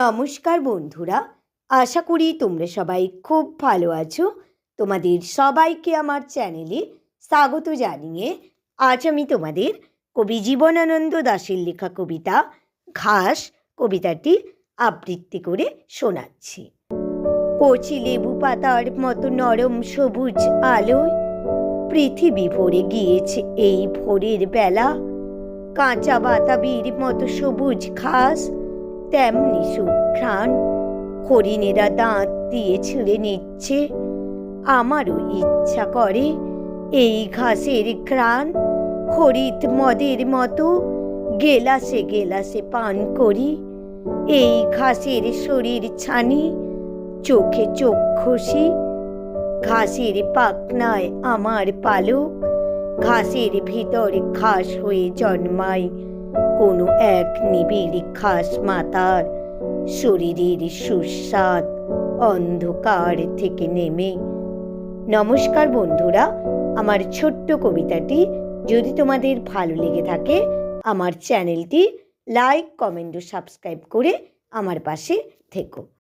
নমস্কার বন্ধুরা, আশা করি তোমরা সবাই খুব ভালো আছো। তোমাদের সবাইকে আমার চ্যানেলে স্বাগত জানিয়ে আজ আমি তোমাদের কবি জীবনানন্দ দাশের লেখা কবিতা, ঘাস কবিতাটি আবৃত্তি করে শোনাচ্ছি। কচি লেবু পাতার মতো নরম সবুজ আলোয় পৃথিবী ভরে গিয়েছে এই ভোরের বেলা। কাঁচা বাতাবির মতো সবুজ ঘাস তেমনি সুঘ্রাণ। হরিণেরা দাঁত দিয়ে ছিঁড়ে নিচ্ছে। আমারও ইচ্ছা করে এই ঘাসের ঘ্রাণ। হরিৎ মদের মতো গেলাসে গেলাসে পান করি। এই ঘাসের শরীর ছানি, চোখে চোখ ঘষি। ঘাসের পাকনায় আমার পালক। ঘাসের ভিতর ঘাস হয়ে জন্মায়। কোনো এক নিবিড় খাস মাতার শরীরের সুস্বাদ অন্ধকার থেকে নেমে। নমস্কার বন্ধুরা, আমার ছোট্ট কবিতাটি যদি তোমাদের ভালো লেগে থাকে, আমার চ্যানেলটি লাইক, কমেন্ট ও সাবস্ক্রাইব করে আমার পাশে থেকো।